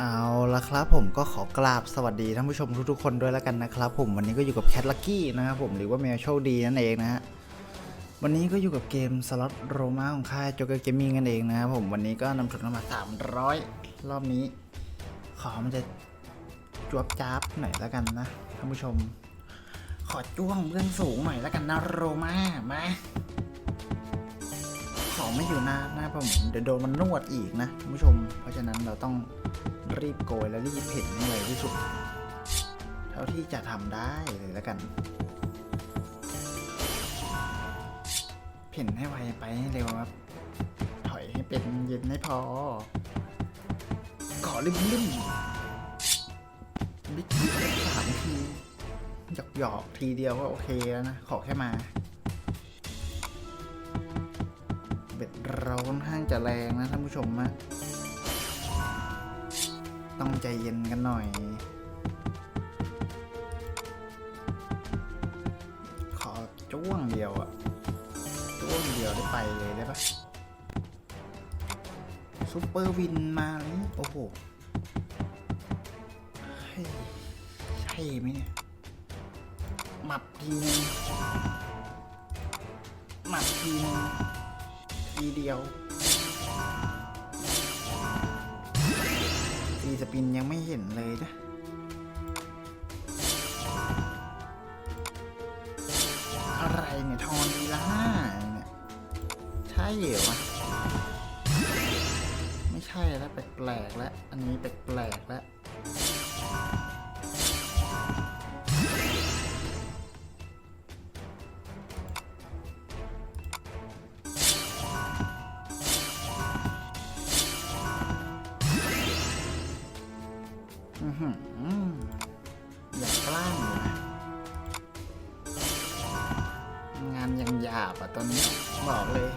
เอาละครับผมก็ขอกราบสวัสดีท่านผู้ชมทุกๆคนด้วยแล้วกันนะครับผมวันนี้ก็อยู่กับแคทลักกี้นะครับผมหรือว่าแมวโชคดีนั่นเองนะฮะวันนี้ก็อยู่กับเกมสล็อตโรมาของค่ายโจเกอร์เกมมิ่งกันเองนะครับผมวันนี้ก็นำทุนมา 300 รอบนี้ ขอมันจะจวบจ้าบหน่อยแล้วกันนะท่านผู้ชม ขอจ้วงเบื้องสูงหน่อยแล้วกันนะโรมามา ไม่อยู่นานนะผมเดี๋ยวโดนมันนวดอีกนะคุณผู้ชม เพราะฉะนั้นเราต้องรีบโกยและรีบเห็นให้ไวที่สุด เท่าที่จะทำได้เลยแล้วกันเพ่นให้ไวไปให้เร็วครับ ถอยให้เป็นเย็นให้พอขอริมริมบิ๊กบิ๊กสามทีหยอกหยอกๆทีเดียวก็โอเคแล้วนะ ขอแค่มา ค่อนข้างจะแรงนะท่านผู้ชมนะต้องใจเย็นกันหน่อย ขอจ้วงเดียวอะจ้วงเดียวได้ไปเลยได้ปะซุปเปอร์วินมาเลยโอ้โหใช่ไหมเนี่ยหมับทีนึงหมับทีนึง ทีเดียวฟีสปินยังไม่เห็นเลยนะอะไรเนี่ยทอนดีละห้าเนี่ยใช่เหรอวะไม่ใช่แล้วแปลกๆแล้ว อันนี้แปลกๆแล้ว อือหืออยากกล้างอยู่นะงานยังหยาบอะตอนนี้บอกเลย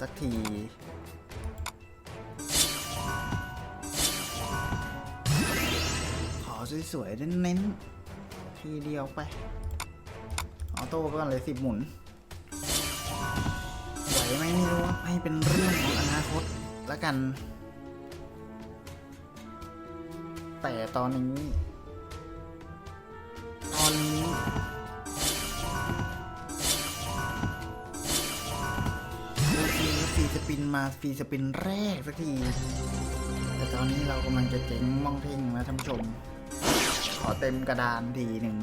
สักที ขอสวยๆเน้นๆทีเดียวไป ออโต้ไปก่อนเลยสิบหมุน ไหวไหมไม่รู้ว่าให้เป็นเรื่องของอนาคตแล้วกัน แต่ตอนนี้ ตอนนี้ โอเคฟรีสปินมาฟรีสปินแรกสักที แต่ตอนนี้เรากำลังจะเจ๋งมองเท่งนะท่านผู้ชม ขอเต็มกระดานทีหนึ่ง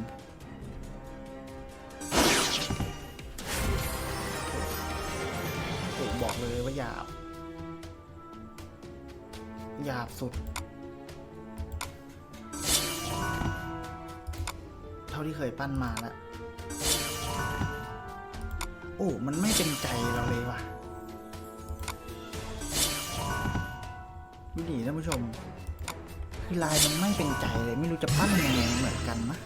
บอกเลยว่าหยาบ หยาบสุด เท่าที่เคยปั้นมาแล้วโอ้ มันไม่เป็นใจเราเลยว่ะดูดิท่านผู้ชม คือลายมันไม่เป็นใจเลย ไม่รู้จะปั้นยังไงเหมือนกันนะ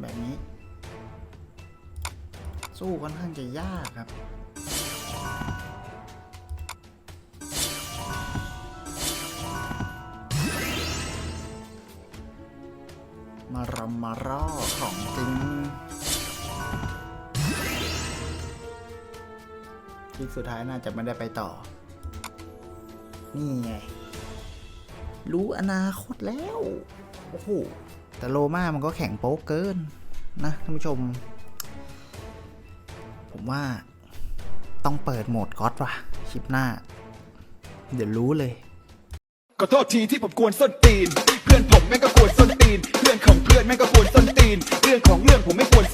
แบบนี้ สู้ค่อนข้างจะยากครับ มารำมาร่อของจริงที่สุดท้ายน่าจะไม่ได้ไปต่อ นี่ไง รู้อนาคตแล้ว โอ้โห แต่โลมามันก็แข็งโป๊กเกิน นะท่านผู้ชม ผมว่าต้องเปิดโหมดก๊อตว่ะชิปหน้า เดี๋ยวรู้เลย ขอโทษทีที่ผมกวนส้นตีน เพื่อนผมแม่งก็ควรส้นตีน เพื่อนของเพื่อนแม่งก็ควรส้นตีน เรื่องของเรื่องผมไม่ควร